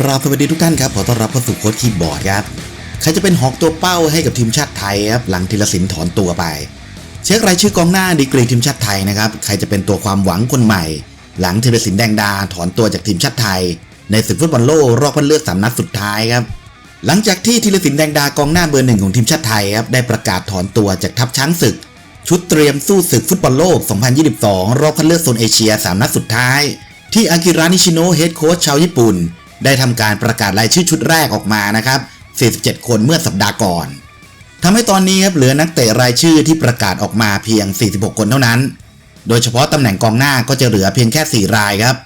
ครับสวัสดีทุกท่านครับขอต้อนรับเข้าสู่โค้ดคีย์บอร์ดครับใครจะเป็นหอกตัวเป้าให้กับทีมชาติไทยครับหลังธีรศิลป์ถอนตัวไป เช็ครายชื่อกองหน้าดีกรีทีมชาติไทยนะครับใครจะเป็นตัวความหวังคนใหม่ หลังธีรศิลป์แดงดาถอนตัวจากทีมชาติไทย ในศึกฟุตบอลโลกรอบคัดเลือกสามนัดสุดท้ายครับหลังจากที่ธีรศิลป์แดงดากองหน้าเบอร์หนึ่งของทีมชาติไทยครับได้ประกาศถอนตัวจากทัพช้างศึก ชุดเตรียมสู้ศึกฟุตบอลโลก 2022 รอบคัดเลือกโซนเอเชีย 3 นัดสุดท้าย ที่อากิระนิชิโนะเฮดโค้ชชาวญี่ปุ่น ได้ทำการประกาศรายชื่อชุดแรกออกมานะครับ 47 คนเมื่อสัปดาห์ก่อนทำให้ตอนนี้ครับเหลือนักเตะรายชื่อที่ประกาศออกมาเพียง 46 คนเท่านั้น โดยเฉพาะตำแหน่งกองหน้าก็จะเหลือเพียงแค่ 4 รายครับ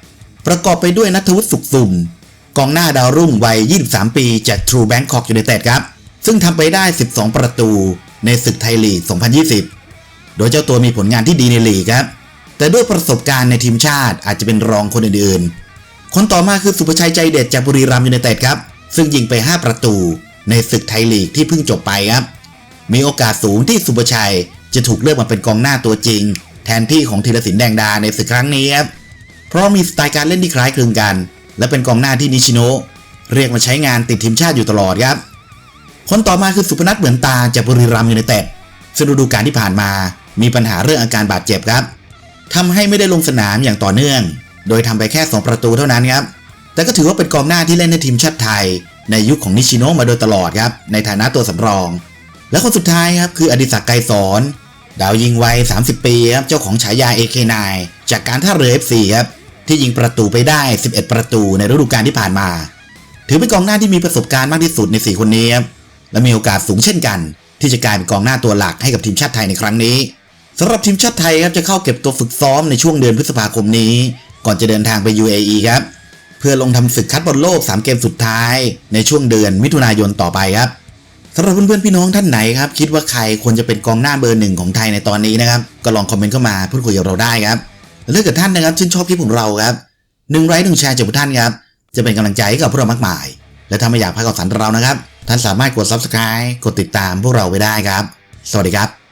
ประกอบไปด้วยนัทวุฒิสุขสุ่ม กองหน้าดาวรุ่งวัย 23 ปีจาก True Bangkok United ครับ ซึ่งทำไปได้ 12 ประตูในศึกไทยลีก 2020 โดยเจ้าตัวมีผลงานที่ดีในลีกครับ แต่ด้วยประสบการณ์ในทีมชาติอาจจะเป็นรองคนอื่นๆ คนต่อมาคือสุภชัยใจเด็ดจากบุรีรัมย์ยูไนเต็ดครับ ซึ่งยิงไป 5 ประตูในศึกไทยลีกที่เพิ่งจบไปครับ มีโอกาสสูงที่สุภชัยจะถูกเลือกมาเป็นกองหน้าตัวจริง แทนที่ของธีรศิลป์แดงดาในศึกครั้งนี้ครับ เพราะมีสไตล์การเล่นที่คล้ายคลึงกัน และเป็นกองหน้าที่นิชิโนเรียกมาใช้งานติดทีมชาติอยู่ตลอดครับ คนต่อมาคือสุพนัทเหมือนตาจากบุรีรัมย์ยูไนเต็ดซึ่งฤดูกาลที่ผ่านมามีปัญหาเรื่องอาการบาดเจ็บครับทำให้ไม่ได้ลงสนามอย่างต่อเนื่อง โดยทำไปแค่ 2 ประตูเท่านั้นครับ แต่ก็ถือว่าเป็นกองหน้าที่เล่นในทีมชาติไทย ในยุคของนิชิโนะมาโดยตลอดครับ ในฐานะตัวสำรอง และคนสุดท้ายครับคืออดิศักดิ์ไกรสอน ดาวยิงวัย 30 ปีครับ เจ้าของฉายา AK9 จากการท่าเรือ FC ครับ ที่ยิงประตูไปได้ 11 ประตูในฤดูกาลที่ผ่านมา ถือเป็นกองหน้าที่มีประสบการณ์มากที่สุดใน 4 คนนี้ครับและมีโอกาสสูงเช่นกัน ที่จะกลายเป็นกองหน้าตัวหลักให้กับทีมชาติไทยในครั้งนี้สำหรับทีมชาติไทยครับจะเข้าเก็บตัวฝึกซ้อมในช่วงเดือนพฤษภาคมนี้ ก่อนจะเดินทางไป UAE ครับ เพื่อลงทำศึกคัดบอลโลก 3 เกมสุดท้าย ในช่วงเดือนมิถุนายนต่อไปครับสำหรับเพื่อนๆพี่น้องท่านไหนครับ คิดว่าใครควรจะเป็นกองหน้าเบอร์หนึ่งของไทยในตอนนี้นะครับ ก็ลองคอมเมนต์เข้ามาพูดคุยกับเราได้ครับและถ้าเกิดท่านนะครับชื่นชอบคลิปของเราครับหนึ่งไลค์หนึ่งแชร์จากทุกท่านครับจะเป็นกำลังใจให้กับพวกเรามากมาย และถ้าไม่อยากพลาดข่าวสารเรานะครับ ท่านสามารถกด subscribe กดติดตามพวกเราไว้ได้ครับ สวัสดีครับ